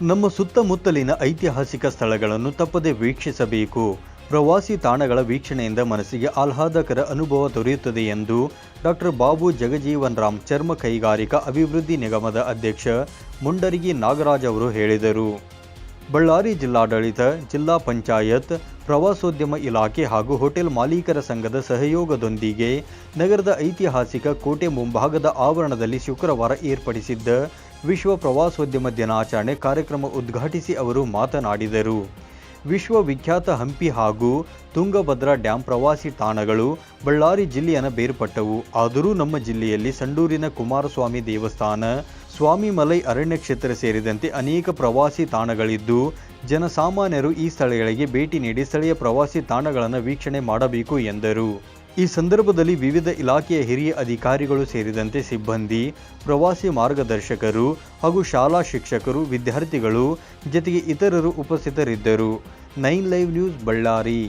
ನಮ್ಮ ಸುತ್ತಮುತ್ತಲಿನ ಐತಿಹಾಸಿಕ ಸ್ಥಳಗಳನ್ನು ತಪ್ಪದೆ ವೀಕ್ಷಿಸಬೇಕು. ಪ್ರವಾಸಿ ತಾಣಗಳ ವೀಕ್ಷಣೆಯಿಂದ ಮನಸ್ಸಿಗೆ ಆಹ್ಲಾದಕರ ಅನುಭವ ದೊರೆಯುತ್ತದೆ ಎಂದು ಡಾಕ್ಟರ್ ಬಾಬು ಜಗಜೀವನ್ ರಾಮ್ ಚರ್ಮ ಕೈಗಾರಿಕಾ ಅಭಿವೃದ್ಧಿ ನಿಗಮದ ಅಧ್ಯಕ್ಷ ಮುಂಡರಿಗಿ ನಾಗರಾಜ್ ಅವರು ಹೇಳಿದರು. ಬಳ್ಳಾರಿ ಜಿಲ್ಲಾಡಳಿತ, ಜಿಲ್ಲಾ ಪಂಚಾಯತ್, ಪ್ರವಾಸೋದ್ಯಮ ಇಲಾಖೆ ಹಾಗೂ ಹೋಟೆಲ್ ಮಾಲೀಕರ ಸಂಘದ ಸಹಯೋಗದೊಂದಿಗೆ ನಗರದ ಐತಿಹಾಸಿಕ ಕೋಟೆ ಮುಂಭಾಗದ ಆವರಣದಲ್ಲಿ ಶುಕ್ರವಾರ ಏರ್ಪಡಿಸಿದ್ದ ವಿಶ್ವ ಪ್ರವಾಸೋದ್ಯಮ ದಿನಾಚರಣೆ ಕಾರ್ಯಕ್ರಮ ಉದ್ಘಾಟಿಸಿ ಅವರು ಮಾತನಾಡಿದರು. ವಿಶ್ವವಿಖ್ಯಾತ ಹಂಪಿ ಹಾಗೂ ತುಂಗಭದ್ರಾ ಡ್ಯಾಂ ಪ್ರವಾಸಿ ತಾಣಗಳು ಬಳ್ಳಾರಿ ಜಿಲ್ಲೆಯನ್ನು ಬೇರ್ಪಟ್ಟವು. ಆದರೂ ನಮ್ಮ ಜಿಲ್ಲೆಯಲ್ಲಿ ಸಂಡೂರಿನ ಕುಮಾರಸ್ವಾಮಿ ದೇವಸ್ಥಾನ ಸ್ವಾಮಿ ಮಲೈ ಅರಣ್ಯ ಕ್ಷೇತ್ರ ಸೇರಿದಂತೆ ಅನೇಕ ಪ್ರವಾಸಿ ತಾಣಗಳಿದ್ದು, ಜನಸಾಮಾನ್ಯರು ಈ ಸ್ಥಳಗಳಿಗೆ ಭೇಟಿ ನೀಡಿ ಸ್ಥಳೀಯ ಪ್ರವಾಸಿ ತಾಣಗಳನ್ನು ವೀಕ್ಷಣೆ ಮಾಡಬೇಕು ಎಂದರು. ಈ ಸಂದರ್ಭದಲ್ಲಿ ವಿವಿಧ ಇಲಾಖೆಯ ಹಿರಿಯ ಅಧಿಕಾರಿಗಳು ಸೇರಿದಂತೆ ಸಿಬ್ಬಂದಿ, ಪ್ರವಾಸಿ ಮಾರ್ಗದರ್ಶಕರು ಹಾಗೂ ಶಾಲಾ ಶಿಕ್ಷಕರು, ವಿದ್ಯಾರ್ಥಿಗಳು ಜೊತೆಗೆ ಇತರರು ಉಪಸ್ಥಿತರಿದ್ದರು. Nine live news Ballari.